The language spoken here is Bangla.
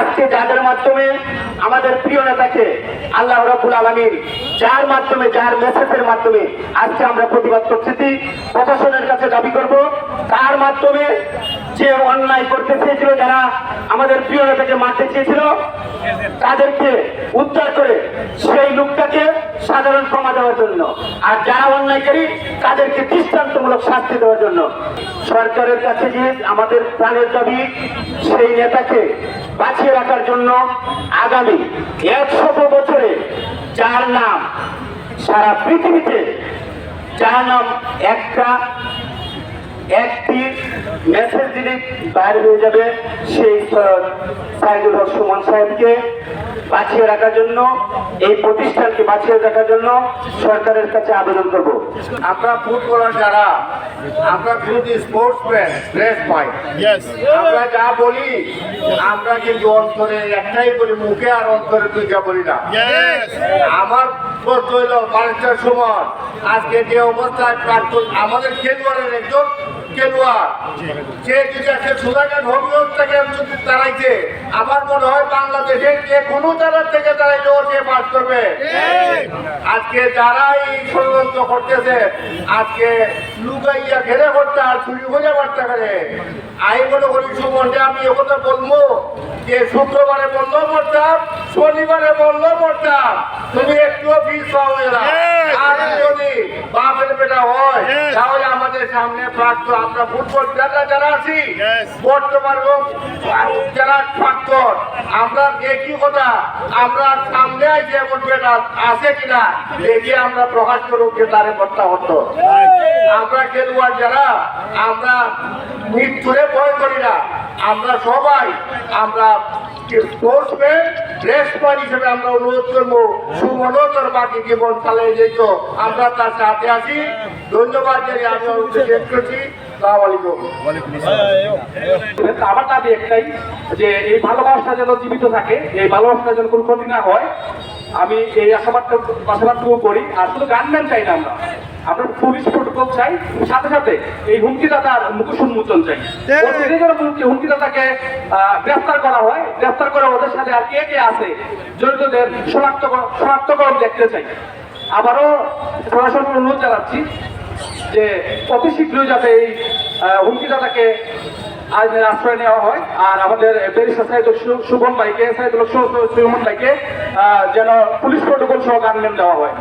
আজকে যাদের মাধ্যমে আমাদের প্রিয় নেতাকে আল্লাহ রবুল আলমীর যার মাধ্যমে, যার মেসেজের মাধ্যমে আজকে আমরা প্রতিবাদ করতেছি, প্রশাসনের কাছে দাবি করব। তার মাধ্যমে যে অন্যায় করতে চেয়েছিল যারা আমাদের প্রিয় নেতাকে মারতে চেয়েছিল। তাদেরকে উদ্ধার করে সেই লোকটাকে সাধারণ ক্ষমা দেওয়ার জন্য আর যারা অন্যায়কারী, তাদেরকে দৃষ্টান্তমূলক শাস্তি দেওয়ার জন্য। সরকারের কাছে যে আমাদের প্রাণের দাবি, সেই নেতাকে বাঁচিয়ে রাখার জন্য আগামী একশত বছরে যার নাম সারা পৃথিবীতে, যার নাম একটা একটি মেসেজ দিলে বাইরে হয়ে যাবে সেই সাইদুল হক সুমন সাহেবকে বাঁচিয়ে রাখার জন্য এই প্রতিষ্ঠানকে বাঁচিয়ে রাখার জন্য সরকারের কাছে আবেদন করব। আমরা ফুটবলার যারা আমরা কিন্তু স্পোর্টসম্যান ড্রেস পাই আমরা যা বলি আমরা কিন্তু অন্তরে একটাই বলি মুখে আর অন্তরে দুইটা বলি না। আমার হইল বারেন্টার সময় আজকে যে অবস্থায় আমাদের খেলোয়াড়ের একজন সে থেকে দাঁড়াইছে, আমার মনে হয় যে কোনো থেকে করবে। আজকে করতেছে, আজকে লুকাইয়া ঘেরে আর আমি মনে করি আমি বলব যে শুক্রবারে পড়তাম শনিবারে বললেও পড়তাম তুমি একটু ফিস পাও আর যদি বাপের বেটা হয়. তাহলে আমাদের সামনে প্রাক্তন আমরা ফুটবল যারা যারা আছি. বর্তমান যারা প্রাক্তন আমরা দেখি কথা? আমরা সামনে আইছে এমন বেটা আছে কিনা? দেখি আমরা প্রকাশ করুক যে তারে করতে হতো আমরা খেলোয়াড় যারা আমরা মৃত্যুরে ভয় করি না। আমরা সবাই আমরা স্পোর্টসম্যান হিসেবে আমরা অনুরোধ করব বাকি জীবন যেত। আমরা তার সাথে আছি। ধন্যবাদ জানিয়ে আমি অনুরোধ শেষ করছি। সালাম আলাইকুম। আমার দাবি একটাই যে এই ভালোবাসা যেন জীবিত থাকে এই ভালোবাসা যেন কোনো ক্ষতি না হয় আমি এই আশাবাদটা আশাবাদটুকু করি। আর শুধু গান গানম্যান চাই না আমরা। আমরা পুলিশ প্রোটোকল চাই। সাথে সাথে এই হুমকিদাতার মুখোশ উন্মোচন চাই। হুমকিদাতাকে গ্রেফতার করা হয়। গ্রেফতার করে ওদের সাথে আর কে কে আছে জড়িতদের শনাক্ত শনাক্তকরণ দেখতে চাই। আবারও প্রশাসনকে অনুরোধ জানাচ্ছি যে অতি শীঘ্রই যাতে এই হুমকিদাতাকে আইনের আশ্রয় নেওয়া হয়। আর আমাদের ব্যারিস্টার ভাইকে ভাইকে যেন পুলিশ প্রোটোকল সহ গান দেওয়া হয়।